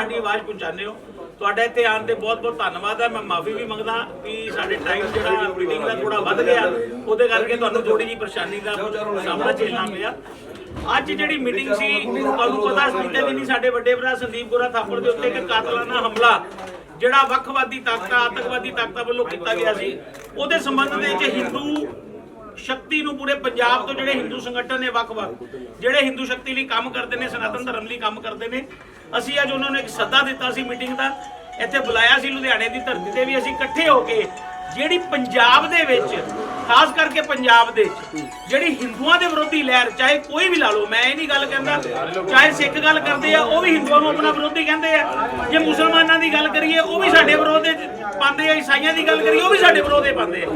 ਸਾਡੀ ਆਵਾਜ਼ ਪਹੁੰਚਾਉਂਦੇ ਹੋ। ਤੁਹਾਡਾ ਇੱਥੇ ਆਉਣ ਤੇ ਬਹੁਤ ਬਹੁਤ ਧੰਨਵਾਦ ਹੈ। ਮੈਂ ਮਾਫੀ ਵੀ ਮੰਗਦਾ ਵੀ ਸਾਡੇ ਟਾਈਮ ਜਿਹੜਾ ਮੀਟਿੰਗ ਦਾ ਥੋੜਾ ਵੱਧ ਗਿਆ। ਉਹਦੇ ਕਰਕੇ ਤੁਹਾਨੂੰ ਥੋੜੀ ਜਿਹੀ ਪਰੇਸ਼ਾਨੀ ਦਾ ਸਾਹਮਣਾ ਝੇਲਣਾ ਪਿਆ ਅੱਜ ਜਿਹੜੀ ਮੀਟਿੰਗ ਸੀ, ਤੁਹਾਨੂੰ ਪਤਾ ਬੀਤੇ ਦਿਨੀ ਸਾਡੇ ਵੱਡੇ ਭਰਾ ਸੰਦੀਪ ਗੋਰਾ ਥਾਪੜ ਦੇ ਉੱਤੇ ਇੱਕ ਕਾਤਲਾਨਾ ਹਮਲਾ, ਜਿਹੜਾ ਵੱਖਵਾਦੀ ਤਾਕਤਾਂ, ਆਤੰਕਵਾਦੀ ਤਾਕਤਾਂ ਵੱਲੋਂ ਕੀਤਾ ਗਿਆ ਸੀ। ਉਹਦੇ ਸੰਬੰਧ ਦੇ ਵਿੱਚ ਹਿੰਦੂ ਸ਼ਕਤੀ ਨੂੰ ਪੂਰੇ ਪੰਜਾਬ ਤੋਂ ਜਿਹੜੇ ਹਿੰਦੂ ਸੰਗਠਨ ਨੇ ਵੱਖ-ਵੱਖ, ਜਿਹੜੇ ਹਿੰਦੂ ਸ਼ਕਤੀ ਲਈ ਕੰਮ ਕਰਦੇ ਨੇ, ਸਨਾਤਨ ਧਰਮ ਲਈ ਕੰਮ ਕਰਦੇ ਨੇ ਅਸੀਂ ਅੱਜ ਉਹਨਾਂ ਨੂੰ ਇੱਕ ਸੱਦਾ ਦਿੱਤਾ ਸੀ ਮੀਟਿੰਗ ਦਾ, ਇੱਥੇ ਬੁਲਾਇਆ ਸੀ ਲੁਧਿਆਣੇ ਦੀ ਧਰਤੀ ਤੇ ਵੀ ਅਸੀਂ ਇਕੱਠੇ ਹੋ ਕੇ ਜਿਹੜੀ ਪੰਜਾਬ ਦੇ ਵਿੱਚ ਖਾਸ ਕਰਕੇ ਪੰਜਾਬ ਦੇ ਜਿਹੜੀ ਹਿੰਦੂਆਂ ਦੇ ਵਿਰੋਧੀ ਲਹਿਰ, ਚਾਹੇ ਕੋਈ ਵੀ ਲਾ ਲਓ, ਮੈਂ ਇਹ ਨਹੀਂ ਗੱਲ ਕਹਿੰਦਾ, ਚਾਹੇ ਸਿੱਖ ਗੱਲ ਕਰਦੇ ਆ, ਉਹ ਵੀ ਹਿੰਦੂਆਂ ਨੂੰ ਆਪਣਾ ਵਿਰੋਧੀ ਕਹਿੰਦੇ ਆ। ਜੇ ਮੁਸਲਮਾਨਾਂ ਦੀ ਗੱਲ ਕਰੀਏ, ਉਹ ਵੀ ਸਾਡੇ ਵਿਰੋਧ ਦੇ ਪਾਉਂਦੇ ਆ, ਈਸਾਈਆਂ ਦੀ ਗੱਲ ਕਰੀਏ, ਉਹ ਵੀ ਸਾਡੇ ਵਿਰੋਧ ਦੇ ਪਾਉਂਦੇ ਆ।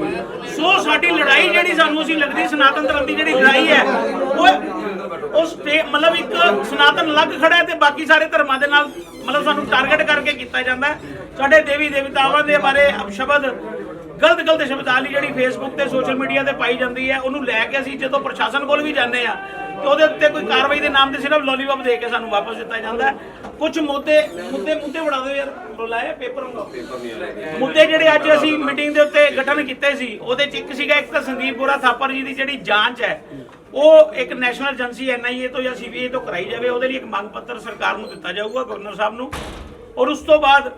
ਸੋ ਸਾਡੀ ਲੜਾਈ ਜਿਹੜੀ ਸਾਨੂੰ ਅਸੀਂ ਲੱਗਦੀ, ਸਨਾਤਨ ਧਰਮ ਦੀ ਜਿਹੜੀ ਲੜਾਈ ਹੈ, ਉਹ ਉਸ ਤੇ ਮਤਲਬ ਇੱਕ ਸਨਾਤਨ ਅਲੱਗ ਖੜਾ ਹੈ ਤੇ ਬਾਕੀ ਸਾਰੇ ਧਰਮਾਂ ਦੇ ਨਾਲ ਮਤਲਬ ਸਾਨੂੰ ਟਾਰਗੇਟ ਕਰਕੇ ਕੀਤਾ ਜਾਂਦਾ ਸਾਡੇ ਦੇਵੀ ਦੇਵਤਾਵਾਂ ਦੇ ਬਾਰੇ ਅਪਸ਼ਬਦ ਗਲਤ ਗਲਤ ਸ਼ਬਦਾਵਲੀ ਜਿਹੜੀ ਫੇਸਬੁੱਕ ਤੇ ਸੋਸ਼ਲ ਮੀਡੀਆ ਤੇ ਪਾਈ ਜਾਂਦੀ ਹੈ, ਉਹਨੂੰ ਲੈ ਕੇ ਅਸੀਂ ਜਦੋਂ ਪ੍ਰਸ਼ਾਸਨ ਕੋਲ ਵੀ ਜਾਂਦੇ ਆ ਤੇ ਉਹਦੇ ਉੱਤੇ ਕੋਈ ਕਾਰਵਾਈ ਦੇ ਨਾਮ ਤੇ ਸਿਰਫ ਲੋਲੀਪੌਪ ਦੇ ਕੇ ਸਾਨੂੰ ਵਾਪਸ ਦਿੱਤਾ ਜਾਂਦਾ ਕੁਝ ਮੁੱਦੇ ਮੁੱਦੇ ਮੁੱਦੇ ਬਣਾ ਦਿਓ ਯਾਰ, ਬੁਲਾਇਆ ਪੇਪਰ ਮੁੱਦੇ ਜਿਹੜੇ ਅੱਜ ਅਸੀਂ ਮੀਟਿੰਗ ਦੇ ਉੱਤੇ ਗਠਨ ਕੀਤੇ ਸੀ, ਉਹਦੇ ਚ ਇੱਕ ਸੀਗਾ, ਇੱਕ ਤਾਂ ਸੰਦੀਪ ਬੋਰਾ ਥਾਪਰ ਜੀ ਦੀ ਜਿਹੜੀ ਜਾਂਚ ਹੈ, ਉਹ ਇੱਕ ਨੈਸ਼ਨਲ ਏਜੰਸੀ ਐਨਆਈਏ ਤੋਂ ਜਾਂ ਸੀਬੀਆਈ ਤੋਂ ਕਰਾਈ ਜਾਵੇ, ਉਹਦੇ ਲਈ ਇੱਕ ਮੰਗ ਪੱਤਰ ਸਰਕਾਰ ਨੂੰ ਦਿੱਤਾ ਜਾਊਗਾ, ਗਵਰਨਰ ਸਾਹਿਬ ਨੂੰ। ਔਰ ਉਸ ਤੋਂ ਬਾਅਦ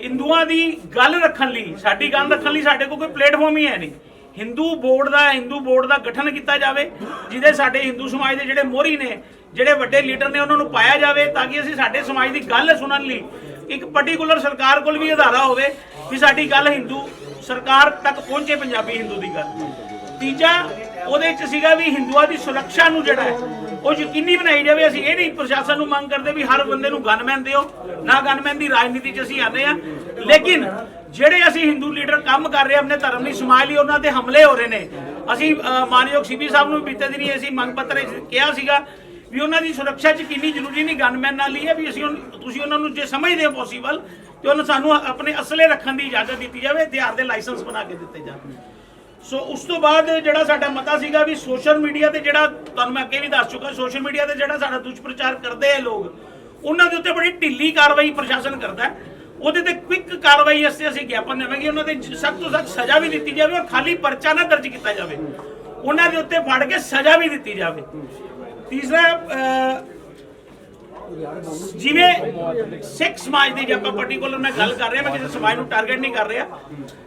ਹਿੰਦੂਆਂ ਦੀ ਗੱਲ ਰੱਖਣ ਲਈ, ਸਾਡੀ ਗੱਲ ਰੱਖਣ ਲਈ ਸਾਡੇ ਕੋਲ ਕੋਈ ਪਲੇਟਫਾਰਮ ਹੀ ਹੈ ਨਹੀਂ। ਹਿੰਦੂ ਬੋਰਡ ਦਾ, ਹਿੰਦੂ ਬੋਰਡ ਦਾ ਗਠਨ ਕੀਤਾ ਜਾਵੇ, ਜਿਹਦੇ ਸਾਡੇ ਹਿੰਦੂ ਸਮਾਜ ਦੇ ਜਿਹੜੇ ਮੋਹਰੀ ਨੇ, ਜਿਹੜੇ ਵੱਡੇ ਲੀਡਰ ਨੇ, ਉਹਨਾਂ ਨੂੰ ਪਾਇਆ ਜਾਵੇ, ਤਾਂ ਕਿ ਅਸੀਂ ਸਾਡੇ ਸਮਾਜ ਦੀ ਗੱਲ ਸੁਣਨ ਲਈ ਇੱਕ ਪਾਰਟਿਕੂਲਰ ਸਰਕਾਰ ਕੋਲ ਵੀ ਅਧਾਰਾ ਹੋਵੇ ਕਿ ਸਾਡੀ ਗੱਲ ਹਿੰਦੂ ਸਰਕਾਰ ਤੱਕ ਪਹੁੰਚੇ ਪੰਜਾਬੀ ਹਿੰਦੂ ਦੀ ਗੱਲ। ਤੀਜਾ ਉਹਦੇ ਚ ਸੀਗਾ ਵੀ ਹਿੰਦੂਆਂ ਦੀ ਸੁਰੱਖਿਆ ਨੂੰ ਜਿਹੜਾ ਹੈ ਉਹ ਯਕੀਨੀ ਬਣਾਈ ਜਾਵੇ। ਅਸੀਂ ਇਹ ਨਹੀਂ ਪ੍ਰਸ਼ਾਸਨ ਨੂੰ ਮੰਗ ਕਰਦੇ ਵੀ ਹਰ ਬੰਦੇ ਨੂੰ ਗਨਮੈਨ ਦਿਓ ਨਾ ਗਨਮੈਨ ਦੀ ਰਾਜਨੀਤੀ 'ਚ ਅਸੀਂ ਆਨੇ ਆ ਲੇਕਿਨ ਜਿਹੜੇ ਅਸੀਂ ਹਿੰਦੂ ਲੀਡਰ ਕੰਮ ਕਰ ਰਹੇ ਆਪਣੇ ਧਰਮ ਲਈ ਸਮਾਜ ਲਈ ਉਹਨਾਂ ਤੇ ਹਮਲੇ ਹੋ ਰਹੇ ਨੇ। ਅਸੀਂ ਅਹ, ਮਾਨਯੋਗ ਸੀਬੀ ਸਾਹਿਬ ਨੂੰ ਬੀਤੇ ਦਿਨੀ ਅਸੀਂ ਮੰਗ ਪੱਤਰ ਕਿਹਾ ਸੀਗਾ ਵੀ ਉਹਨਾਂ ਦੀ ਸੁਰੱਖਿਆ 'ਚ ਕਿੰਨੀ ਜ਼ਰੂਰੀ ਨਹੀਂ ਗਨਮੈਨ ਨਾਲ ਹੀ ਹੈ ਵੀ ਅਸੀਂ ਤੁਸੀਂ ਉਹਨਾਂ ਨੂੰ ਜੇ ਸਮਝਦੇ ਹੋ ਪੋਸੀਬਲ ਤੇ ਉਹਨਾਂ ਸਾਨੂੰ ਆਪਣੇ ਅਸਲੇ ਰੱਖਣ ਦੀ ਇਜਾਜ਼ਤ ਦਿੱਤੀ ਜਾਵੇ ਹਥਿਆਰ ਦੇ ਲਾਇਸੈਂਸ ਬਣਾ ਕੇ ਦਿੱਤੇ ਜਾਣ। ਸੋ ਉਸ ਤੋਂ ਬਾਅਦ ਜਿਹੜਾ ਸਾਡਾ ਮਤਾ ਸੀਗਾ ਵੀ ਸੋਸ਼ਲ ਮੀਡੀਆ ਤੇ ਜਿਹੜਾ ਤੁਹਾਨੂੰ ਮੈਂ ਅੱਗੇ ਵੀ ਦੱਸ ਚੁੱਕਾ, ਸੋਸ਼ਲ ਮੀਡੀਆ ਤੇ ਜਿਹੜਾ ਸਾਡਾ ਦੁਸ਼ਪ੍ਰਚਾਰ ਕਰਦੇ ਆ ਲੋਕ, ਉਹਨਾਂ ਦੇ ਉੱਤੇ ਬੜੀ ਢਿੱਲੀ ਕਾਰਵਾਈ ਪ੍ਰਸ਼ਾਸਨ ਕਰਦਾ ਹੈ। ਉਹਦੇ ਤੇ ਕੁਇਕ ਕਾਰਵਾਈ ਵਾਸਤੇ ਅਸੀਂ ਗਿਆਪਨ ਦੇਵਾਂਗੇ। ਉਹਨਾਂ ਤੇ ਸਖਤ ਤੋਂ ਸਖਤ ਸਜ਼ਾ ਵੀ ਦਿੱਤੀ ਜਾਵੇ ਔਰ ਖਾਲੀ ਪਰਚਾ ਨਾ ਦਰਜ ਕੀਤਾ ਜਾਵੇ। ਉਹਨਾਂ ਦੇ ਉੱਤੇ ਫੜ ਕੇ ਸਜ਼ਾ ਵੀ ਦਿੱਤੀ ਜਾਵੇ। ਤੀਸਰਾ ਜਿਵੇਂ ਸਿੱਖ ਸਮਾਜ ਦੀ ਜੇ ਆਪਾਂ ਪਾਰਟਿਕੂਲਰ ਮੈਂ ਗੱਲ ਕਰ ਰਿਹਾ, ਮੈਂ ਕਿਸੇ ਸਮਾਜ ਨੂੰ ਟਾਰਗੇਟ ਨਹੀਂ ਕਰ ਰਿਹਾ।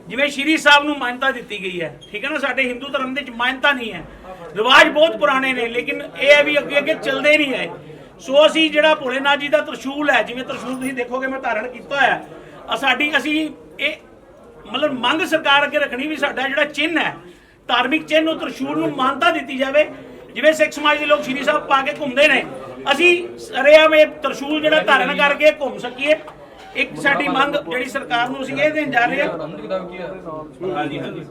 ਜਿਵੇਂ ਸ਼੍ਰੀ ਸਾਹਿਬ ਨੂੰ ਮਾਨਤਾ ਦਿੱਤੀ ਗਈ ਹੈ, ਠੀਕ ਹੈ ਨਾ? ਸਾਡੇ ਹਿੰਦੂ ਧਰਮ ਦੇ ਵਿੱਚ ਮਾਨਤਾ ਨਹੀਂ ਹੈ। ਰਿਵਾਜ ਬਹੁਤ ਪੁਰਾਣੇ ਨੇ, ਲੇਕਿਨ ਇਹ ਹੈ ਵੀ ਅੱਗੇ ਅੱਗੇ ਚੱਲਦੇ ਨਹੀਂ ਹੈ। ਸੋ ਅਸੀਂ ਜਿਹੜਾ ਭੋਲੇਨਾਥ ਜੀ ਦਾ ਤਰਸ਼ੂਲ ਹੈ, ਜਿਵੇਂ ਤਰਸ਼ੂਲ ਤੁਸੀਂ ਦੇਖੋਗੇ, ਮੈਂ ਧਾਰਨ ਕੀਤਾ ਹੋਇਆ। ਹੈ ਸਾਡੀ, ਅਸੀਂ ਇਹ ਮਤਲਬ ਮੰਗ ਸਰਕਾਰ ਅੱਗੇ ਰੱਖਣੀ ਵੀ ਸਾਡਾ ਜਿਹੜਾ ਚਿੰਨ੍ਹ ਹੈ, ਧਾਰਮਿਕ ਚਿੰਨ੍ਹ, ਉਹ ਤਰਸ਼ੂਲ ਨੂੰ ਮਾਨਤਾ ਦਿੱਤੀ ਜਾਵੇ। ਜਿਵੇਂ ਸਿੱਖ ਸਮਾਜ ਦੇ ਲੋਕ ਸ਼੍ਰੀ ਸਾਹਿਬ ਪਾ ਕੇ ਘੁੰਮਦੇ ਨੇ ਅਸੀਂ ਇਹ ਤਰਸ਼ੂਲ ਜਿਹੜਾ ਧਾਰਨ ਕਰਕੇ ਘੁੰਮ ਸਕੀਏ। ਇੱਕ ਸਾਡੀ ਮੰਗ ਜਿਹੜੀ ਸਰਕਾਰ ਨੂੰ ਅਸੀਂ ਇਹ ਦੇਣ ਜਾ ਰਹੇ ਹਾਂ। ਹਾਂਜੀ ਹਾਂਜੀ।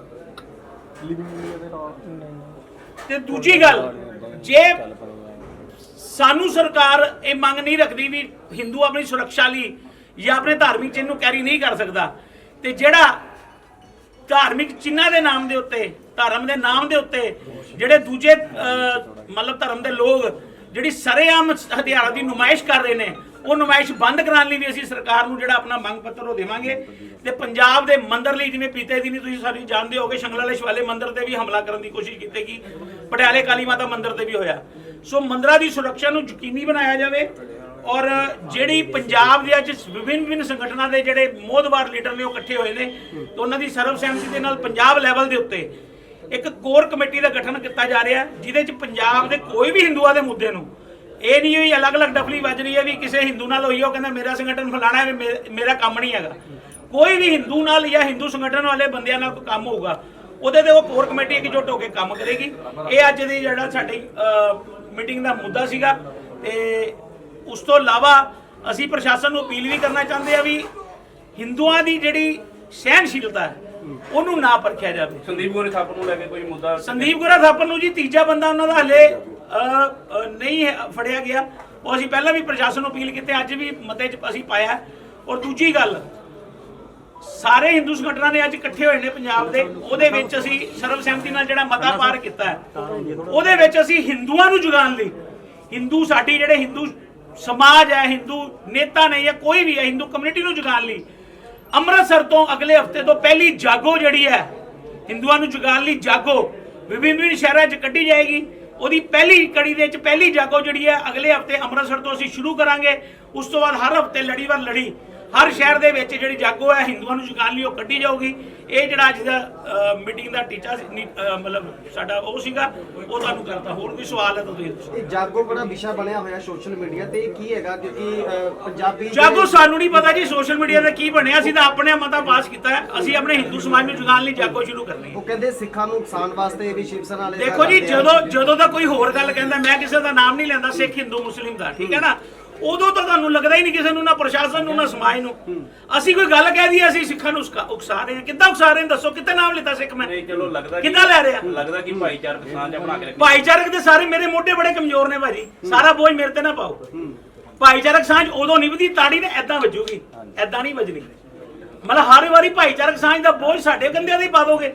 ਤੇ ਦੂਜੀ ਗੱਲ ਜੇ ਸਾਨੂੰ ਸਰਕਾਰ ਇਹ ਮੰਗ ਨਹੀਂ ਰੱਖਦੀ ਵੀ ਹਿੰਦੂ ਆਪਣੀ ਸੁਰੱਖਿਆ ਲਈ ਜਾਂ ਆਪਣੇ ਧਾਰਮਿਕ ਚਿੰਨ੍ਹ ਨੂੰ ਕੈਰੀ ਨਹੀਂ ਕਰ ਸਕਦਾ ਤੇ ਜਿਹੜਾ ਧਾਰਮਿਕ ਚਿੰਨ੍ਹਾਂ ਦੇ ਨਾਮ ਦੇ ਉੱਤੇ ਧਰਮ ਦੇ ਨਾਮ ਦੇ ਉੱਤੇ ਜਿਹੜੇ ਦੂਜੇ ਮਤਲਬ ਧਰਮ ਦੇ ਲੋਕ ਜਿਹੜੀ ਸਰੇਆਮ ਹਥਿਆਰਾਂ ਦੀ ਨੁਮਾਇਸ਼ ਕਰ ਰਹੇ ਨੇ, ਉਹ ਨੁਮਾਇਸ਼ ਬੰਦ ਕਰਾਉਣ ਲਈ ਵੀ ਅਸੀਂ ਸਰਕਾਰ ਨੂੰ ਜਿਹੜਾ ਆਪਣਾ ਮੰਗ ਪੱਤਰ ਉਹ ਦੇਵਾਂਗੇ। ਤੇ ਪੰਜਾਬ ਦੇ ਮੰਦਰ ਲਈ ਜਿਵੇਂ ਪੀਤੇ ਦੀ ਤੁਸੀਂ ਸਾਰੀ ਜਾਣਦੇ ਹੋਗੇ ਸ਼ੰਗਲਾ ਸ਼ਿਵਾਲੇ ਮੰਦਰ ਤੇ ਵੀ ਹਮਲਾ ਕਰਨ ਦੀ ਕੋਸ਼ਿਸ਼ ਕੀਤੀ ਗਈ। ਪਟਿਆਲੇ ਕਾਲੀ ਮਾਤਾ ਮੰਦਰ ਤੇ ਵੀ ਹੋਇਆ। ਸੋ ਮੰਦਰਾਂ ਦੀ ਸੁਰੱਖਿਆ ਨੂੰ ਯਕੀਨੀ ਬਣਾਇਆ ਜਾਵੇ ਔਰ ਜਿਹੜੀ ਪੰਜਾਬ ਦੇ ਅੱਜ ਵਿਭਿੰਨ ਵਿਭਿੰਨ ਸੰਗਠਨਾਂ ਦੇ ਜਿਹੜੇ ਮੋਦਵਾਰ ਲੀਡਰ ਨੇ ਉਹ ਇਕੱਠੇ ਹੋਏ ਨੇ, ਤੇ ਉਹਨਾਂ ਦੀ ਸਰਵਸਹਿਮਤੀ ਦੇ ਨਾਲ ਪੰਜਾਬ ਲੈਵਲ ਦੇ ਉੱਤੇ ਇੱਕ ਕੋਰ ਕਮੇਟੀ ਦਾ ਗਠਨ ਕੀਤਾ ਜਾ ਰਿਹਾ ਜਿਹਦੇ ਚ ਪੰਜਾਬ ਦੇ ਕੋਈ ਵੀ ਹਿੰਦੂਆਂ ਦੇ ਮੁੱਦੇ ਨੂੰ। ਇਹ ਨਹੀਂ ਹੋਈ ਅਲੱਗ-ਅਲੱਗ ਡਫਲੀ ਵੱਜ ਰਹੀ ਹੈ ਵੀ ਕਿਸੇ ਹਿੰਦੂ ਨਾਲ ਹੋਈ, ਉਹ ਕਹਿੰਦਾ ਮੇਰਾ ਸੰਗਠਨ ਫਲਾਣਾ ਹੈ ਵੀ ਮੇ- ਮੇਰਾ ਕੰਮ ਨਹੀਂ ਹੈਗਾ। ਕੋਈ ਵੀ ਹਿੰਦੂ ਨਾਲ ਜਾਂ ਹਿੰਦੂ ਸੰਗਠਨ ਵਾਲੇ ਬੰਦਿਆਂ ਨਾਲ ਕੋਈ ਕੰਮ ਹੋਊਗਾ, ਉਹਦੇ ਤੇ ਉਹ ਕੋਰ ਕਮੇਟੀ ਇਕਜੁੱਟ ਹੋ ਕੇ ਕੰਮ ਕਰੇਗੀ। ਇਹ ਅੱਜ ਦੀ ਜਿਹੜਾ ਸਾਡੀ ਮੀਟਿੰਗ ਦਾ ਮੁੱਦਾ ਸੀਗਾ, ਤੇ ਉਸ ਤੋਂ ਇਲਾਵਾ ਅਸੀਂ ਪ੍ਰਸ਼ਾਸਨ ਨੂੰ ਅਪੀਲ ਵੀ ਕਰਨਾ ਚਾਹੁੰਦੇ ਆ ਵੀ ਹਿੰਦੂਆਂ ਦੀ ਜਿਹੜੀ ਸਹਿਨਸ਼ੀਲਤਾ ਹੈ ਉਹਨੂੰ ਨਾ ਪਰਖਿਆ ਜਾਵੇ। ਸੰਦੀਪ ਗੋਰੇ ਥਾਪਰ ਨੂੰ ਲੈ ਕੇ ਕੋਈ ਮੁੱਦਾ ਸੰਦੀਪ ਗੁਰਾ ਥਾਪਰ ਨੂੰ ਜੀ ਤੀਜਾ ਬੰਦਾ ਉਹਨਾਂ ਦਾ ਹਲੇ ਨਹੀਂ ਫੜਿਆ ਗਿਆ। ਉਹ ਅਸੀਂ ਪਹਿਲਾਂ ਵੀ ਪ੍ਰਸ਼ਾਸਨ ਨੂੰ ਅਪੀਲ ਕੀਤੀ ਅੱਜ ਵੀ ਮਤੇ 'ਚ ਅਸੀਂ ਪਾਇਆ। ਔਰ ਦੂਜੀ ਗੱਲ ਸਾਰੇ ਹਿੰਦੂ ਸੰਗਠਨਾਂ ਨੇ ਅੱਜ ਇਕੱਠੇ ਹੋਏ ਨੇ ਪੰਜਾਬ ਦੇ। ਉਹਦੇ ਵਿੱਚ ਅਸੀਂ ਸਰਵਸਹਿਮਤੀ ਨਾਲ ਜਿਹੜਾ ਮਤਾ ਪਾਰ ਕੀਤਾ ਹੈ ਉਹਦੇ ਵਿੱਚ ਅਸੀਂ ਹਿੰਦੂਆਂ ਨੂੰ ਜੁਗਾਉਣ ਲਈ ਹਿੰਦੂ ਸਾਡੀ ਜਿਹੜੇ ਹਿੰਦੂ ਸਮਾਜ ਹੈ ਹਿੰਦੂ ਨੇਤਾ ਨੇ ਜਾਂ ਕੋਈ ਵੀ ਹੈ ਹਿੰਦੂ ਕਮਿਊਨਿਟੀ ਨੂੰ ਜਗਾਉਣ ਲਈ ਅੰਮ੍ਰਿਤਸਰ ਤੋਂ ਅਗਲੇ ਹਫ਼ਤੇ ਤੋਂ ਪਹਿਲੀ ਜਾਗੋ ਜਿਹੜੀ ਹੈ, ਹਿੰਦੂਆਂ ਨੂੰ ਜਗਾਉਣ ਲਈ ਜਾਗੋ, ਵਿਭਿੰਨ ਵਿਭਿੰਨ ਸ਼ਹਿਰਾਂ 'ਚ ਕੱਢੀ ਜਾਏਗੀ। ਉਹਦੀ ਪਹਿਲੀ ਕੜੀ ਦੇ ਵਿੱਚ ਪਹਿਲੀ ਜਾਗੋ ਜਿਹੜੀ ਹੈ, ਅਗਲੇ ਹਫ਼ਤੇ ਅੰਮ੍ਰਿਤਸਰ ਤੋਂ ਅਸੀਂ ਸ਼ੁਰੂ ਕਰਾਂਗੇ। ਉਸ ਤੋਂ ਬਾਅਦ ਹਰ ਹਫ਼ਤੇ ਲੜੀ ਵਾਰ ਲੜੀ। ਹਰ ਸ਼ਹਿਰ ਦੇ ਵਿੱਚ ਜਿਹੜੀ ਜਾਗੋ ਹੈ ਹਿੰਦੂਆਂ ਨੂੰ ਜਗਾਉਣ ਲਈ ਉਹ ਕੱਢੀ ਜਾਊਗੀ। ਇਹ ਜਿਹੜਾ ਅੱਜ ਦਾ ਮੀਟਿੰਗ ਦਾ ਟੀਚਾ ਸੀ ਮਤਲਬ ਸਾਡਾ ਉਹ ਸੀਗਾ ਉਹ ਤੁਹਾਨੂੰ ਕਰਤਾ। ਹੋਰ ਕੋਈ ਸਵਾਲ ਹੈ ਤਾਂ ਤੁਸੀਂ ਇਹ ਜਾਗੋ ਬੜਾ ਵਿਸ਼ਾ ਬਣਿਆ ਹੋਇਆ ਸੋਸ਼ਲ ਮੀਡੀਆ ਤੇ। ਕੀ ਹੈਗਾ? ਕਿਉਂਕਿ ਪੰਜਾਬੀ ਜਾਗੋ ਸਾਨੂੰ ਨਹੀਂ ਪਤਾ ਜੀ ਸੋਸ਼ਲ ਮੀਡੀਆ ਤੇ ਕੀ ਬਣਿਆ। ਅਸੀਂ ਤਾਂ ਆਪਣੇ ਮਤਾ ਪਾਸ ਕੀਤਾ ਹੈ। ਅਸੀਂ ਆਪਣੇ ਹਿੰਦੂ ਸਮਾਜ ਨੂੰ ਜਗਾਉਣ ਲਈ ਜਾਗੋ ਸ਼ੁਰੂ ਕਰਨੀ ਉਹ ਕਹਿੰਦੇ ਸਿੱਖਾਂ ਨੂੰ ਉਕਸਾਉਣ ਵਾਸਤੇ ਵੀ ਸ਼ਿਵ ਸੈਨਾ ਵਾਲੇ ਦੇਖੋ ਜੀ ਜਦੋਂ ਜਦੋਂ ਦਾ ਕੋਈ ਹੋਰ ਗੱਲ ਕਹਿੰਦਾ ਮੈਂ ਕਿਸੇ ਦਾ ਨਾਮ ਨਹੀਂ ਲੈਂਦਾ ਸਿੱਖ ਹਿੰਦੂ ਮੁਸਲਿਮ ਦਾ ਠੀਕ ਹੈ ਨਾ? ਉਦੋਂ ਤਾਂ ਤੁਹਾਨੂੰ ਲੱਗਦਾ ਹੀ ਨਹੀਂ ਕਿਸੇ ਨੂੰ ਨਾ ਪ੍ਰਸ਼ਾਸਨ ਨੂੰ ਨਾ ਸਮਾਜ ਨੂੰ। ਅਸੀਂ ਕੋਈ ਗੱਲ ਕਹਿ ਦਈਏ ਅਸੀਂ ਸਿੱਖਾਂ ਨੂੰ ਉਸਕਾ- ਉਕਸਾ ਰਹੇ ਹਾਂ। ਕਿੱਦਾਂ ਉਕਸਾ ਰਹੇ ਹਾਂ ਦੱਸੋ ਕਿੱਥੇ ਨਾਮ ਲਿੱਤਾ ਸਿੱਖ ਮੈਂ? ਨਹੀਂ ਚਲੋ ਲੱਗਦਾ ਕਿ- ਕਿੱਦਾਂ ਲੈ ਰਿਹਾ? ਲੱਗਦਾ ਕਿ ਭਾਈਚਾਰਕ ਸਾਂਝ ਬਣਾ ਕੇ ਰੱਖੀ। ਭਾਈਚਾਰਕ ਦੇ ਸਾਰੇ ਮੇਰੇ ਮੋਢੇ ਬੜੇ ਕਮਜ਼ੋਰ ਨੇ ਭਾਜੀ। ਸਾਰਾ ਬੋਝ ਮੇਰੇ ਤੇ ਨਾ ਪਾਓ। ਭਾਈਚਾਰਕ ਸਾਂਝ ਉਦੋਂ ਨਿਭਦੀ ਤਾੜੀ ਨੇ ਐਦਾਂ ਵੱਜੂਗੀ। ਐਦਾਂ ਨਹੀਂ ਵੱਜਣੀ। ਮਤਲਬ ਹਰ ਵਾਰੀ ਭਾਈਚਾਰਕ ਸਾਂਝ ਦਾ ਬੋਝ ਸਾਡੇ ਕੰਧਿਆਂ ਤੇ ਹੀ ਪਾ ਦੋਗੇ।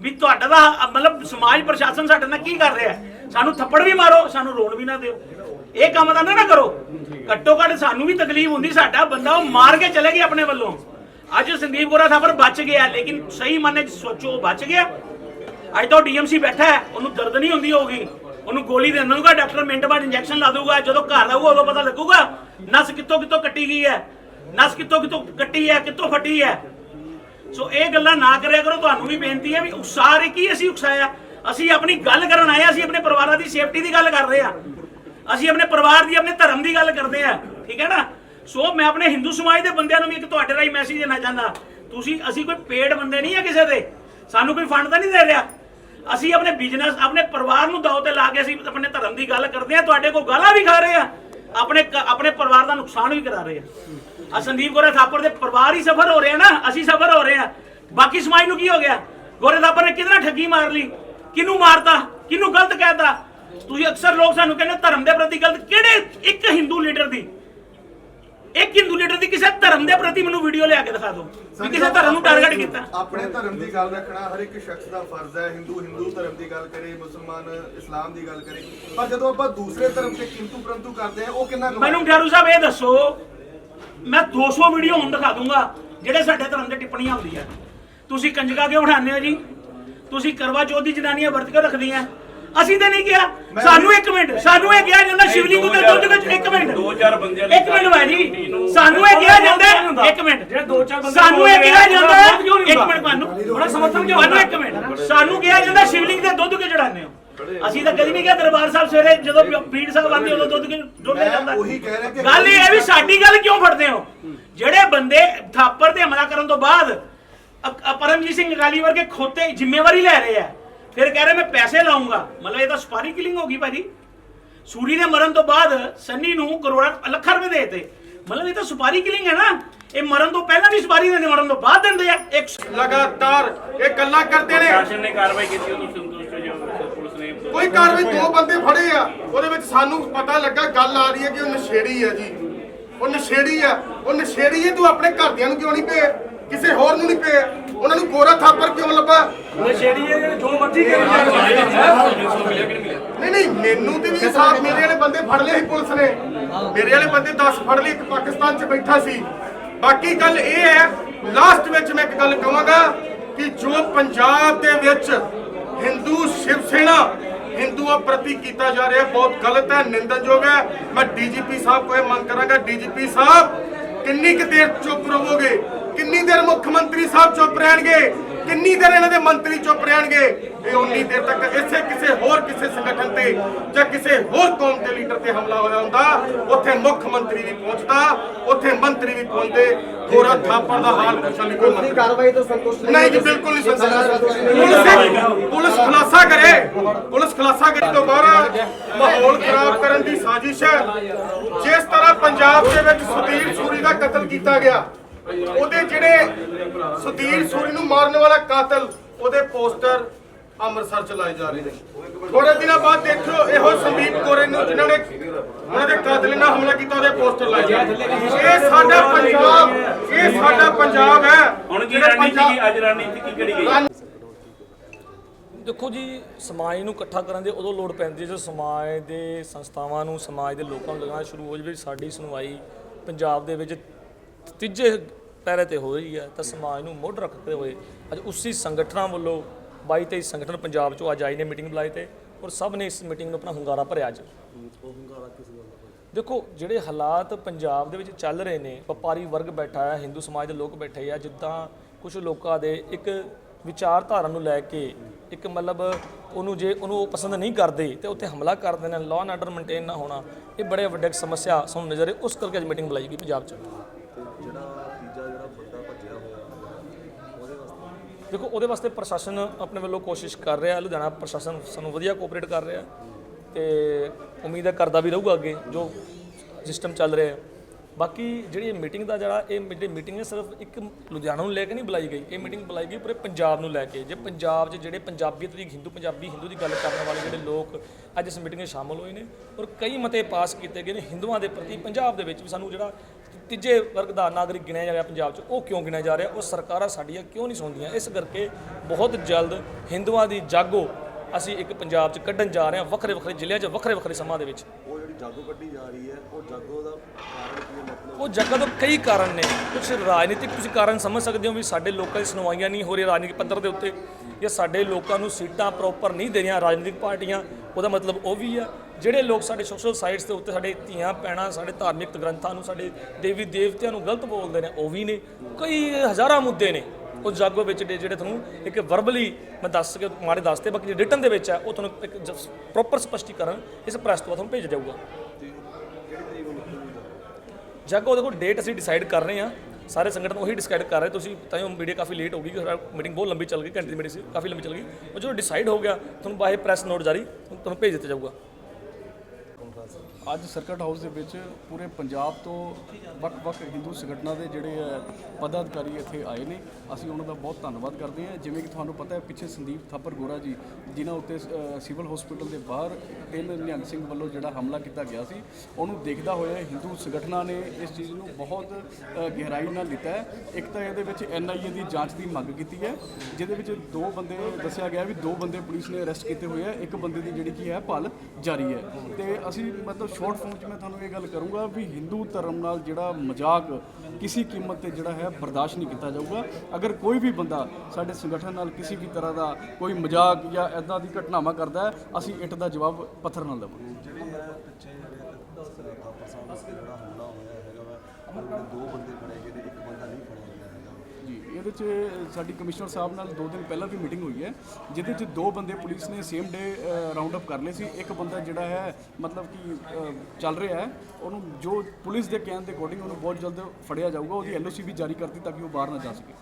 ਵੀ ਤੁਹਾਡਾ ਦਾ ਮਤਲਬ ਸਮਾਜ ਪ੍ਰਸ਼ਾਸਨ ਸਾਡੇ ਨਾਲ ਕੀ ਕਰ ਰਿਹਾ ਹੈ? ਸਾਨੂੰ ਥੱਪੜ ਵੀ ਮਾਰੋ ਸਾਨੂੰ ਰੋਣ ਵੀ ਨਾ ਦਿਓ। ਇਹ ਕੰਮ ਤਾਂ ਨਾ ਨਾ ਕਰੋ ਘੱਟੋ ਘੱਟ ਸਾਨੂੰ ਵੀ ਤਕਲੀਫ ਹੁੰਦੀ ਸਾਡਾ ਬੰਦਾ ਉਹ ਮਾਰ ਕੇ ਚਲੇ ਗਿਆ ਆਪਣੇ ਵੱਲੋਂ। ਅੱਜ ਸੰਦੀਪ ਗੋਰਾ ਥਾਪਰ ਬਚ ਗਿਆ ਲੇਕਿਨ ਸਹੀ ਮੰਨੇ ਚ ਸੋਚੋ ਉਹ ਬਚ ਗਿਆ। ਅੱਜ ਤਾਂ ਡੀਐਮਸੀ ਬੈਠਾ ਹੈ ਉਹਨੂੰ ਦਰਦ ਨਹੀਂ ਹੁੰਦੀ ਹੋਊਗੀ। ਉਹਨੂੰ ਗੋਲੀ ਦੇ ਦਊਗਾ ਡਾਕਟਰ ਮਿੰਟ ਬਾਅਦ ਇੰਜੈਕਸ਼ਨ ਲਾ ਦਊਗਾ ਜਦੋਂ ਘਰ ਆਊਗਾ ਉਦੋਂ ਪਤਾ ਲੱਗੂਗਾ ਨਸ ਕਿੱਥੋਂ ਕਿੱਥੋਂ ਕੱਟੀ ਗਈ ਹੈ। ਨਸ ਕਿੱਥੋਂ ਕਿੱਥੋਂ ਕੱਟੀ ਹੈ ਕਿੱਥੋਂ ਫਟੀ ਹੈ। ਸੋ ਇਹ ਗੱਲਾਂ ਨਾ ਕਰਿਆ ਕਰੋ ਤੁਹਾਨੂੰ ਵੀ ਬੇਨਤੀ ਹੈ ਵੀ ਉਕਸਾਰੇ ਕੀ ਅਸੀਂ ਉਕਸਾਇਆ। ਅਸੀਂ ਆਪਣੀ ਗੱਲ ਕਰਨ ਆਏ ਅਸੀਂ ਆਪਣੇ ਪਰਿਵਾਰਾਂ ਦੀ ਸੇਫਟੀ ਦੀ ਗੱਲ ਕਰ ਰਹੇ ਹਾਂ। ਅਸੀਂ ਆਪਣੇ ਪਰਿਵਾਰ ਦੀ, ਆਪਣੇ ਧਰਮ ਦੀ ਗੱਲ ਕਰਦੇ ਹਾਂ ਠੀਕ ਹੈ ਨਾ? ਸੋ ਮੈਂ ਆਪਣੇ ਹਿੰਦੂ ਸਮਾਜ ਦੇ ਬੰਦਿਆਂ ਨੂੰ ਵੀ ਇੱਕ ਤੁਹਾਡੇ ਰਾਹੀਂ ਮੈਸੇਜ ਦੇਣਾ ਚਾਹੁੰਦਾ। ਤੁਸੀਂ, ਅਸੀਂ ਕੋਈ ਪੇਡ ਬੰਦੇ ਨਹੀਂ ਆ ਕਿਸੇ ਦੇ। ਸਾਨੂੰ ਕੋਈ ਫੰਡ ਤਾਂ ਨਹੀਂ ਦੇ ਰਿਹਾ। ਅਸੀਂ ਆਪਣੇ ਬਿਜ਼ਨਸ ਆਪਣੇ ਪਰਿਵਾਰ ਨੂੰ ਦਾਅ ਤੇ ਲਾ ਕੇ ਅਸੀਂ ਆਪਣੇ ਧਰਮ ਦੀ ਗੱਲ ਕਰਦੇ ਹਾਂ ਤੁਹਾਡੇ ਕੋਲ ਗਾਲਾਂ ਵੀ ਖਾ ਰਹੇ ਆ। ਆਪਣੇ ਆਪਣੇ ਪਰਿਵਾਰ ਦਾ ਨੁਕਸਾਨ ਵੀ ਕਰਾ ਰਹੇ ਆ। ਆ ਸੰਦੀਪ ਗੋਰੇ ਥਾਪਰ ਦੇ ਪਰਿਵਾਰ ਹੀ ਸਫਰ ਹੋ ਰਹੇ ਆ ਨਾ, ਅਸੀਂ ਸਫਰ ਹੋ ਰਹੇ ਆ। ਬਾਕੀ ਸਮਾਜ ਨੂੰ ਕੀ ਹੋ ਗਿਆ? ਗੋਰੇ ਥਾਪਰ ਨੇ ਕਿਹਦੇ ਨਾਲ ਠੱਗੀ ਮਾਰ ਲਈ? ਕਿਹਨੂੰ ਮਾਰਤਾ? ਕਿਹਨੂੰ ਗਲਤ ਕਹਿਤਾ? ਤੁਸੀਂ ਅਕਸਰ ਲੋਕ ਸਾਨੂੰ ਕਹਿੰਦੇ ਧਰਮ ਦੇ ਪ੍ਰਤੀ ਗਲਤ। ਕਿਹੜੇ ਇੱਕ ਹਿੰਦੂ ਲੀਡਰ ਦੀ? ਇੱਕ ਹਿੰਦੂ ਲੀਡਰ ਦੀ ਕਿਸੇ ਧਰਮ ਦੇ ਪ੍ਰਤੀ ਮੈਨੂੰ ਵੀਡੀਓ ਲਿਆ ਕੇ ਦਿਖਾ ਦਿਓ। ਵੀ ਕਿਸੇ ਧਰਮ ਨੂੰ ਟਾਰਗੇਟ ਕੀਤਾ। ਆਪਣੇ ਧਰਮ ਦੀ ਗੱਲ ਰੱਖਣਾ ਹਰ ਇੱਕ ਸ਼ਖਸ ਦਾ ਫਰਜ਼ ਹੈ। ਹਿੰਦੂ ਹਿੰਦੂ ਧਰਮ ਦੀ ਗੱਲ ਕਰੇ ਮੁਸਲਮਾਨ ਇਸਲਾਮ ਦੀ ਗੱਲ ਕਰੇ। ਪਰ ਜਦੋਂ ਆਪਾਂ ਦੂਸਰੇ ਧਰਮ ਤੇ ਕਿੰਤੂ ਪਰੰਤੂ ਕਰਦੇ ਆ ਉਹ ਕਿੰਨਾ ਮੈਨੂੰ ਠਾਰੂ ਸਾਹਿਬ ਇਹ ਦੱਸੋ ਮੈਂ 200 ਵੀਡੀਓ ਹੁਣ ਦਿਖਾ ਦੂੰਗਾ ਜਿਹੜੇ ਸਾਡੇ ਧਰਮ ਤੇ ਟਿੱਪਣੀਆਂ ਹੁੰਦੀਆਂ। ਤੁਸੀਂ ਕੰਜਕਾ ਕਿਉਂ ਉਠਾਉਂਦੇ ਹੋ ਜੀ? ਤੁਸੀਂ ਕਰਵਾ ਚੌਥ ਦੀ ਜਨਾਨੀਆਂ ਵਰਤ ਕੇ ਰੱਖਦੀਆਂ। ਅਸੀਂ ਤਾਂ ਨਹੀਂ ਕਿਹਾ। ਸਾਨੂੰ ਇੱਕ ਮਿੰਟ ਸਾਨੂੰ ਇਹ ਕਿਹਾ ਜਾਂਦਾ ਸ਼ਿਵਲਿੰਗ ਉੱਤੇ ਦੁੱਧ ਵਿੱਚ ਇੱਕ ਮਿੰਟ। ਦੋ ਚਾਰ ਲਈ ਇੱਕ ਮਿੰਟ ਭਾਜੀ ਸਾਨੂੰ ਇਹ ਕਿਹਾ ਜਾਂਦਾ ਇੱਕ ਮਿੰਟ। ਜਿਹੜੇ ਦੋ ਚਾਰ ਬੰਦੇ ਸਾਨੂੰ ਇਹ ਕਿਹਾ ਜਾਂਦਾ ਇੱਕ? ਮਿੰਟ ਤੁਹਾਨੂੰ ਬੜਾ ਸਮਰਥਨ ਕਿਉਂ ਹੁੰਦਾ? ਇੱਕ ਮਿੰਟ ਸਾਨੂੰ ਕਿਹਾ ਜਾਂਦਾ ਸ਼ਿਵਲਿੰਗ ਤੇ ਦੁੱਧ ਕਿਉਂ ਚੜਾਉਂਦੇ ਹੋ? ਅਸੀਂ ਤਾਂ ਕਦੀ ਨਹੀਂ ਕਿਹਾ ਦਰਬਾਰ ਸਾਹਿਬ ਸਵੇਰੇ ਜਦੋਂ ਪੀੜ ਸਾਹਿਬ ਆਉਂਦੇ ਉਦੋਂ ਦੁੱਧ ਕਿਉਂ ਡੋਲਿਆ ਜਾਂਦਾ। ਉਹੀ ਕਹਿ ਰਿਹਾ ਕਿ ਗੱਲ ਇਹ ਹੈ ਵੀ ਸਾਡੀ ਗੱਲ ਕਿਉਂ ਫੜਦੇ ਹੋ? ਜਿਹੜੇ ਬੰਦੇ ਥਾਪਰ ਤੇ ਹਮਲਾ ਕਰਨ ਤੋਂ ਬਾਅਦ ਪਰਮਜੀਤ ਸਿੰਘ ਅਕਾਲੀ ਵਰਗੇ ਖੋਤੇ ਜ਼ਿੰਮੇਵਾਰੀ ਲੈ ਰਹੇ ਆ। ਫਿਰ ਕਹਿ ਰਹੇ ਮੈਂ ਪੈਸੇ ਲਾਉਂਗਾ। ਮਤਲਬ ਇਹ ਤਾਂ ਸਪਾਰੀ ਕਿਲਿੰਗ ਹੋ ਗਈ ਭਾਜੀ। ਸੂਰੀ ਦੇ ਮਰਨ ਤੋਂ ਬਾਅਦ ਸੰਨੀ ਨੂੰ ਕਰੋੜਾਂ ਲੱਖਾਂ ਰੁਪਏ ਦੇ ਦਿੱਤੇ। ਮਤਲਬ ਇਹ ਤਾਂ ਸੁਪਾਰੀ ਕਿਲਿੰਗ ਹੈ ਨਾ। ਇਹ ਮਰਨ ਤੋਂ ਪਹਿਲਾਂ ਵੀ ਸੁਪਾਰੀ ਦਿੰਦੇ ਮਰਨ ਤੋਂ ਬਾਅਦ ਦਿੰਦੇ ਆ। ਇੱਕ ਲਗਾਤਾਰ ਇਹ ਗੱਲਾਂ ਕਰਦੇ ਨੇ। ਪ੍ਰਸ਼ਾਸਨ ਨੇ ਕਾਰਵਾਈ ਕੀਤੀ ਉਹਨੂੰ ਸੰਤੁਸ਼ਟ ਹੋ ਜੋ ਪੁਲਿਸ ਨੇ ਕੋਈ ਕਾਰਵਾਈ ਦੋ ਬੰਦੇ ਫੜੇ ਆ ਉਹਦੇ ਵਿੱਚ ਸਾਨੂੰ ਪਤਾ ਲੱਗਾ ਗੱਲ ਆ ਰਹੀ ਹੈ ਕਿ ਉਹ ਨਸ਼ੇੜੀ ਆ ਜੀ। ਉਹ ਨਸ਼ੇੜੀ ਆ ਉਹ ਨਸ਼ੇੜੀ ਹੈ ਤੂੰ ਆਪਣੇ ਘਰਦਿਆਂ ਨੂੰ ਕਿਉਂ ਨਹੀਂ ਪਏ ਕਿਸੇ ਹੋਰ ਨੂੰ ਨਹੀਂ ਪਏ ਉਹਨਾਂ ਨੂੰ ਗੋਰਾ ਥਾਪਰ ਕਿਉਂ ਲੱਭਾ? ਨਸ਼ੇੜੀ ਹੈ ਜਿਹੜੇ ਜੋ ਮਰਜ਼ੀ ਕਰੀ ਨਹੀਂ ਨਹੀਂ ਮੈਨੂੰ ਤੇ ਵੀ ਇਨਸਾਫ ਮੇਰੇ ਵਾਲੇ ਬੰਦੇ ਫੜ ਲਏ ਸੀ ਪੁਲਿਸ ਨੇ। ਮੇਰੇ ਵਾਲੇ ਬੰਦੇ 10 ਫੜ ਲਏ ਇੱਕ ਪਾਕਿਸਤਾਨ 'ਚ ਬੈਠਾ ਸੀ। ਬਾਕੀ ਗੱਲ ਇਹ ਹੈ ਲਾਸਟ ਵਿੱਚ ਮੈਂ ਇੱਕ ਗੱਲ ਕਹਾਂਗਾ ਕਿ ਜੋ ਪੰਜਾਬ ਦੇ ਵਿੱਚ ਹਿੰਦੂ ਸ਼ਿਵ ਸੈਨਾ ਹਿੰਦੂਆਂ ਪ੍ਰਤੀ ਕੀਤਾ ਜਾ ਰਿਹਾ ਬਹੁਤ ਗਲਤ ਹੈ ਨਿੰਦਨਯੋਗ ਹੈ। ਮੈਂ ਡੀਜੀਪੀ ਸਾਹਿਬ ਕੋਲ ਮੰਗ ਕਰਾਂਗਾ ਡੀਜੀਪੀ ਸਾਹਿਬ ਕਿੰਨੀ ਕੁ ਦੇਰ ਚੁੱਪ ਰਹੋਗੇ? ਕਿੰਨੀ ਦੇਰ ਮੁੱਖ ਮੰਤਰੀ ਸਾਹਿਬ ਚੁੱਪ ਰਹਿਣਗੇ? ਕਿੰਨੀ ਦੇਰ ਇਹਨਾਂ ਦੇ ਮੰਤਰੀ ਚੁੱਪ ਰਹਿਣਗੇ? ਇਹ ਉਨੀ ਦੇਰ ਤੱਕ ਇਸੇ ਕਿਸੇ ਹੋਰ ਕਿਸੇ ਸੰਗਠਨ ਤੇ ਜਾਂ ਕਿਸੇ ਹੋਰ ਕੌਮ ਦੇ ਲੀਡਰ ਤੇ ਹਮਲਾ ਹੋਇਆ ਹੁੰਦਾ। ਉੱਥੇ ਮੁੱਖ ਮੰਤਰੀ ਵੀ ਪਹੁੰਚਦਾ। ਉੱਥੇ ਮੰਤਰੀ ਵੀ ਪਹੁੰਚਦੇ। ਗੋਰਾ ਥਾਪੜ ਦਾ ਹਾਲ ਪੁੱਛਣ ਲਈ ਕੋਈ ਮੰਤਰੀ ਕਾਰਵਾਈ ਤੋਂ ਸੰਤੁਸ਼ਟ ਨਹੀਂ ਜੀ ਬਿਲਕੁਲ ਨਹੀਂ ਸੰਤੁਸ਼ਟ। ਪੁਲਿਸ ਖੁਲਾਸਾ ਕਰੇ। ਪੁਲਿਸ ਖੁਲਾਸਾ ਕਰੇ ਦੁਬਾਰਾ ਮਾਹੌਲ ਖਰਾਬ ਕਰਨ ਦੀ ਸਾਜ਼ਿਸ਼ ਹੈ। ਜਿਸ ਤਰ੍ਹਾਂ ਪੰਜਾਬ ਦੇ ਵਿੱਚ ਸੁਧੀਰ ਸੂਰੀ ਦਾ ਕਤਲ ਕੀਤਾ ਗਿਆ ਉਹਦੇ ਜਿਹੜੇ ਸੁਧੀਰ ਸੂਰੀ ਨੂੰ ਮਾਰਨ ਵਾਲਾ ਕਾਤਲ ਉਹਦੇ ਪੋਸਟਰ ਅੰਮ੍ਰਿਤਸਰ ਚ ਲਾਏ ਜਾ ਰਹੇ ਨੇ। ਥੋੜੇ ਦਿਨਾਂ ਬਾਅਦ ਦੇਖਿਓ ਇਹੋ ਸੰਦੀਪ ਕੋਰੇ ਨੂੰ ਜਿਨ੍ਹਾਂ ਨੇ ਉਹਨਾਂ ਦੇ ਕਾਤਲ ਨਾਲ ਹਮਲਾ ਕੀਤਾ ਉਹਦੇ ਪੋਸਟਰ ਲਾਏ ਜਾ ਰਹੇ। ਇਹ ਸਾਡਾ ਪੰਜਾਬ ਇਹ ਸਾਡਾ ਪੰਜਾਬ ਹੈ। ਹੁਣ ਕੀ ਰਣਨੀਤੀ ਕੀ ਅੱਜ ਰਣਨੀਤੀ ਕੀ ਕਰੀ ਗਈ? ਦੇਖੋ ਜੀ ਸਮਾਜ ਨੂੰ ਇਕੱਠਾ ਕਰਨ ਦੀ ਉਦੋਂ ਲੋੜ ਪੈਂਦੀ ਹੈ ਜਦੋਂ ਸਮਾਜ ਦੇ ਸੰਸਥਾਵਾਂ ਨੂੰ ਸਮਾਜ ਦੇ ਲੋਕਾਂ ਨੂੰ ਲੱਗਣਾ ਸ਼ੁਰੂ ਹੋ ਜਾਵੇ ਸਾਡੀ ਸੁਣਵਾਈ ਪੰਜਾਬ ਦੇ ਵਿੱਚ ਤੀਜੇ ਪੈਰੇ ਤੇ ਹੋ ਰਹੀ ਹੈ ਤਾਂ ਸਮਾਜ ਨੂੰ ਮੁੱਢ ਰੱਖਦੇ ਹੋਏ ਅੱਜ ਉਸੇ ਸੰਗਠਨਾਂ ਵੱਲੋਂ 22 23 ਸੰਗਠਨ ਪੰਜਾਬ ਚੋਂ ਅੱਜ ਆਈ ਨੇ ਮੀਟਿੰਗ ਬੁਲਾਈ ਤੇ ਔਰ ਸਭ ਨੇ ਇਸ ਮੀਟਿੰਗ ਨੂੰ ਆਪਣਾ ਹੁੰਗਾਰਾ ਭਰਿਆ ਅੱਜ। ਦੇਖੋ, ਜਿਹੜੇ ਹਾਲਾਤ ਪੰਜਾਬ ਦੇ ਵਿੱਚ ਚੱਲ ਰਹੇ ਨੇ, ਵਪਾਰੀ ਵਰਗ ਬੈਠਾ ਹੈ, ਹਿੰਦੂ ਸਮਾਜ ਦੇ ਲੋਕ ਬੈਠੇ ਆ, ਜਿੱਦਾਂ ਕੁਝ ਲੋਕਾਂ ਦੇ ਇੱਕ ਵਿਚਾਰਧਾਰਾ ਨੂੰ ਲੈ ਕੇ ਇੱਕ ਮਤਲਬ ਉਹਨੂੰ ਜੇ ਉਹਨੂੰ ਉਹ ਪਸੰਦ ਨਹੀਂ ਕਰਦੇ ਤੇ ਉੱਤੇ ਹਮਲਾ ਕਰਦੇ ਨੇ ਲਾਅ ਐਂਡ ਆਰਡਰ ਮੇਨਟੇਨ ਨਾ ਹੋਣਾ, ਇਹ ਬੜੇ ਵੱਡੇ ਸਮੱਸਿਆ ਸਾਨੂੰ ਨਜ਼ਰ ਹੈ ਉਸ ਕਰਕੇ ਅੱਜ ਮੀਟਿੰਗ ਬੁਲਾਈ ਗਈ ਪੰਜਾਬ 'ਚ। ਦੇਖੋ, ਉਹਦੇ ਵਾਸਤੇ ਪ੍ਰਸ਼ਾਸਨ ਆਪਣੇ ਵੱਲੋਂ ਕੋਸ਼ਿਸ਼ ਕਰ ਰਿਹਾ, ਲੁਧਿਆਣਾ ਪ੍ਰਸ਼ਾਸਨ ਸਾਨੂੰ ਵਧੀਆ ਕੋਆਪਰੇਟ ਕਰ ਰਿਹਾ ਤੇ ਉਮੀਦ ਹੈ ਕਰਦਾ ਵੀ ਰਹੂਗਾ ਅੱਗੇ ਜੋ ਸਿਸਟਮ ਚੱਲ ਰਿਹਾ ਹੈ। ਬਾਕੀ ਜਿਹੜੀ ਮੀਟਿੰਗ ਦਾ ਜਿਹੜਾ ਇਹ ਜਿਹੜੀ ਮੀਟਿੰਗ ਹੈ ਸਿਰਫ ਇੱਕ ਲੁਧਿਆਣਾ ਨੂੰ ਲੈ ਕੇ ਨਹੀਂ ਬੁਲਾਈ ਗਈ, ਇਹ ਮੀਟਿੰਗ ਬੁਲਾਈ ਗਈ ਪੂਰੇ ਪੰਜਾਬ ਨੂੰ ਲੈ ਕੇ। ਜੇ ਪੰਜਾਬ 'ਚ ਜਿਹੜੇ ਪੰਜਾਬੀਅਤ ਦੀ ਹਿੰਦੂ, ਪੰਜਾਬੀ ਹਿੰਦੂ ਦੀ ਗੱਲ ਕਰਨ ਵਾਲੇ ਜਿਹੜੇ ਲੋਕ ਅੱਜ ਇਸ ਮੀਟਿੰਗ 'ਚ ਸ਼ਾਮਲ ਹੋਏ ਨੇ ਔਰ ਕਈ ਮਤੇ ਪਾਸ ਕੀਤੇ ਗਏ ਨੇ ਹਿੰਦੂਆਂ ਦੇ ਪ੍ਰਤੀ, ਪੰਜਾਬ ਦੇ ਵਿੱਚ ਵੀ ਸਾਨੂੰ ਜਿਹੜਾ ਤੀਜੇ ਵਰਗ ਦਾ ਨਾਗਰਿਕ ਗਿਣਿਆ ਜਾ ਰਿਹਾ ਪੰਜਾਬ 'ਚ ਉਹ ਕਿਉਂ ਗਿਣਿਆ ਜਾ ਰਿਹਾ? ਉਹ ਸਰਕਾਰਾਂ ਸਾਡੀਆਂ ਕਿਉਂ ਨਹੀਂ ਸੁਣਦੀਆਂ? ਇਸ ਕਰਕੇ ਬਹੁਤ ਜਲਦ ਹਿੰਦੂਆਂ ਦੀ ਜਾਗੋ ਅਸੀਂ ਇੱਕ ਪੰਜਾਬ 'ਚ ਕੱਢਣ ਜਾ ਰਹੇ ਹਾਂ ਵੱਖਰੇ ਵੱਖਰੇ ਜ਼ਿਲ੍ਹਿਆਂ 'ਚ ਵੱਖਰੇ ਵੱਖਰੇ ਸਮਾਂ ਦੇ ਵਿੱਚ। ਉਹ ਜਿਹੜੀ ਜਾਗੋ ਕੱਢੀ ਜਾ ਰਹੀ ਹੈ ਉਹ ਜਾਗੋ ਦਾ ਕਾਰਨ ਕੀ ਹੈ? ਮਤਲਬ ਉਹ ਜਗ੍ਹਾ ਤੋਂ ਕਈ ਕਾਰਨ ਨੇ। ਕੁਝ ਰਾਜਨੀਤਿਕ ਤੁਸੀਂ ਕਾਰਨ ਸਮਝ ਸਕਦੇ ਹੋ ਵੀ ਸਾਡੇ ਲੋਕਾਂ ਦੀ ਸੁਣਵਾਈਆਂ ਨਹੀਂ ਹੋ ਰਹੀਆਂ ਰਾਜਨੀਤਿਕ ਪੱਧਰ ਦੇ ਉੱਤੇ ਜਾਂ ਸਾਡੇ ਲੋਕਾਂ ਨੂੰ ਸੀਟਾਂ ਪ੍ਰੋਪਰ ਨਹੀਂ ਦੇ ਰਹੀਆਂ ਰਾਜਨੀਤਿਕ ਪਾਰਟੀਆਂ ਉਹਦਾ ਮਤਲਬ ਉਹ ਵੀ ਆ ਜਿਹੜੇ ਲੋਕ ਸਾਡੇ ਸੋਸ਼ਲ ਸਾਈਟਸ ਦੇ ਉੱਤੇ ਸਾਡੇ ਧੀਆਂ ਪੈਣਾ ਸਾਡੇ ਧਾਰਮਿਕ ਗ੍ਰੰਥਾਂ ਨੂੰ, ਸਾਡੇ ਦੇਵੀ ਦੇਵਤਿਆਂ ਨੂੰ ਗਲਤ ਬੋਲਦੇ ਨੇ, ਉਹ ਵੀ ਨੇ। ਕਈ ਹਜ਼ਾਰਾਂ ਮੁੱਦੇ ਨੇ ਉਹ ਜਾਗੋ ਵਿੱਚ ਦੇ ਜਿਹੜੇ ਤੁਹਾਨੂੰ ਇੱਕ ਵਰਬਲੀ ਮੈਂ ਦੱਸ ਕੇ ਮਾੜੇ ਦੱਸਦੇ ਬਾਕੀ ਰਿਟਨ ਦੇ ਵਿੱਚ ਹੈ, ਉਹ ਤੁਹਾਨੂੰ ਇੱਕ ਪ੍ਰੋਪਰ ਸਪਸ਼ਟੀਕਰਨ ਇਸ ਪ੍ਰੈਸ ਤੋਂ ਬਾਅਦ ਤੁਹਾਨੂੰ ਭੇਜ ਜਾਊਗਾ। ਜਾਗੋ ਦੇਖੋ ਡੇਟ ਅਸੀਂ ਡਿਸਾਈਡ ਕਰ ਰਹੇ ਹਾਂ। ਸਾਰੇ ਸੰਗਠਨ ਉਹੀ ਡਿਸਾਈਡ ਕਰ ਰਹੇ, ਤੁਸੀਂ ਤਾਂ ਉਹ ਮੀਡੀਆ ਕਾਫੀ ਲੇਟ ਹੋ ਗਈ ਮੀਟਿੰਗ ਬਹੁਤ ਲੰਬੀ ਚੱਲ ਗਈ, ਘੰਟੇ ਦੀ ਮੀਟਿੰਗ ਸੀ, ਕਾਫੀ ਲੰਬੀ ਚੱਲ ਗਈ। ਉਹ ਜਦੋਂ ਡਿਸਾਈਡ ਹੋ ਗਿਆ, ਤੁਹਾਨੂੰ ਬਾਏ ਪ੍ਰੈਸ ਨੋਟ ਜਾਰੀ, ਤੁਹਾਨੂੰ ਭੇਜ ਦਿੱਤਾ ਜਾਊਗਾ। ਅੱਜ ਸਰਕਟ ਹਾਊਸ ਦੇ ਵਿੱਚ ਪੂਰੇ ਪੰਜਾਬ ਤੋਂ ਵੱਖ-ਵੱਖ ਹਿੰਦੂ ਸੰਗਠਨਾਂ ਦੇ ਜਿਹੜੇ ਪਦਾਧਿਕਾਰੀ ਇੱਥੇ ਆਏ ਨੇ। ਅਸੀਂ ਉਹਨਾਂ ਦਾ ਬਹੁਤ ਧੰਨਵਾਦ ਕਰਦੇ ਹਾਂ। ਜਿਵੇਂ ਕਿ ਤੁਹਾਨੂੰ ਪਤਾ ਹੈ, ਪਿੱਛੇ ਸੰਦੀਪ ਥਾਪਰ ਗੋਰਾ ਜੀ, ਜਿਨ੍ਹਾਂ ਉੱਤੇ ਸਿਵਲ ਹਸਪੀਟਲ ਦੇ ਬਾਹਰ ਤਿੰਨ ਨਿਹੰਗ ਸਿੰਘ ਵੱਲੋਂ ਜਿਹੜਾ ਹਮਲਾ ਕੀਤਾ ਗਿਆ ਸੀ, ਉਹਨੂੰ ਦੇਖਦਾ ਹੋਇਆ ਹਿੰਦੂ ਸੰਗਠਨਾਂ ਨੇ ਇਸ ਚੀਜ਼ ਨੂੰ ਬਹੁਤ ਗਹਿਰਾਈ ਨਾਲ ਲਿੱਤਾ ਹੈ। ਇੱਕ ਤਾਂ ਇਹਦੇ ਵਿੱਚ ਐਨਆਈਏ ਦੀ ਜਾਂਚ ਦੀ ਮੰਗ ਕੀਤੀ ਹੈ, ਜਿਹਦੇ ਵਿੱਚ ਦੋ ਬੰਦੇ ਦੱਸਿਆ ਗਿਆ ਵੀ ਦੋ ਬੰਦੇ ਪੁਲਿਸ ਨੇ ਅਰੈਸਟ ਕੀਤੇ ਹੋਏ ਆ। ਇੱਕ ਬੰਦੇ ਦੀ ਜਿਹੜੀ ਕੀ ਹੈ, ਭਾਲ ਜਾਰੀ ਹੈ। ਤੇ ਅਸੀਂ ਮਤਲਬ ਸ਼ਾਰਟ ਫਾਰਮ 'ਚ ਮੈਂ ਤੁਹਾਨੂੰ ਇਹ ਗੱਲ ਕਰੂੰਗਾ ਵੀ ਹਿੰਦੂ ਧਰਮ ਨਾਲ ਜਿਹੜਾ ਮਜ਼ਾਕ ਕਿਸੇ ਕੀਮਤ ਤੇ ਜਿਹੜਾ ਹੈ ਬਰਦਾਸ਼ਤ ਨਹੀਂ ਕੀਤਾ ਜਾਊਗਾ। ਅਗਰ ਕੋਈ ਵੀ ਬੰਦਾ ਸਾਡੇ ਸੰਗਠਨ ਨਾਲ ਕਿਸੇ ਵੀ ਤਰ੍ਹਾਂ ਦਾ ਕੋਈ ਮਜ਼ਾਕ ਜਾਂ ਐਦਾਂ ਦੀ ਘਟਨਾਵਾਂ ਕਰਦਾ ਹੈ, ਅਸੀਂ ਇੱਟ ਦਾ ਜਵਾਬ ਪੱਥਰ ਨਾਲ ਦੇਵਾਂਗੇ। ਜਿਹੜੀ ਹੈ ਪਿੱਛੇ ਥਾਪਰ ਸਾਹਿਬ ਦਾ ਜਿਹੜਾ ਹਮਲਾ ਹੋਇਆ ਹੈਗਾ ਵਾ। ਦੋ ਬੰਦੇ ਫੜੇ ਗਏ ਨੇ, ਇੱਕ ਬੰਦਾ ਨਹੀਂ ਫੜਿਆ। ਜੀ ਇਹਦੇ 'ਚ ਸਾਡੀ ਕਮਿਸ਼ਨਰ ਸਾਹਿਬ ਨਾਲ ਦੋ ਦਿਨ ਪਹਿਲਾਂ ਵੀ ਮੀਟਿੰਗ ਹੋਈ ਹੈ ਜਿਹਦੇ 'ਚ ਦੋ ਬੰਦੇ ਪੁਲਿਸ ਨੇ ਸੇਮ ਡੇ ਰਾਉਂਡ ਅਪ ਕਰ ਲਏ ਸੀ। ਇੱਕ ਬੰਦਾ ਜਿਹੜਾ ਹੈ ਮਤਲਬ ਕਿ ਅ, ਚੱਲ ਰਿਹਾ ਹੈ ਉਹਨੂੰ ਜੋ ਪੁਲਿਸ ਦੇ ਕਹਿਣ ਦੇ ਅਕੋਰਡਿੰਗ ਉਹਨੂੰ ਬਹੁਤ ਜਲਦ ਫੜਿਆ ਜਾਊਗਾ ਉਹਦੀ ਐਲਓਸੀ ਵੀ ਜਾਰੀ ਕਰਤੀ ਤਾਂ ਕਿ ਉਹ ਬਾਹਰ ਨਾ ਜਾ ਸਕੇ।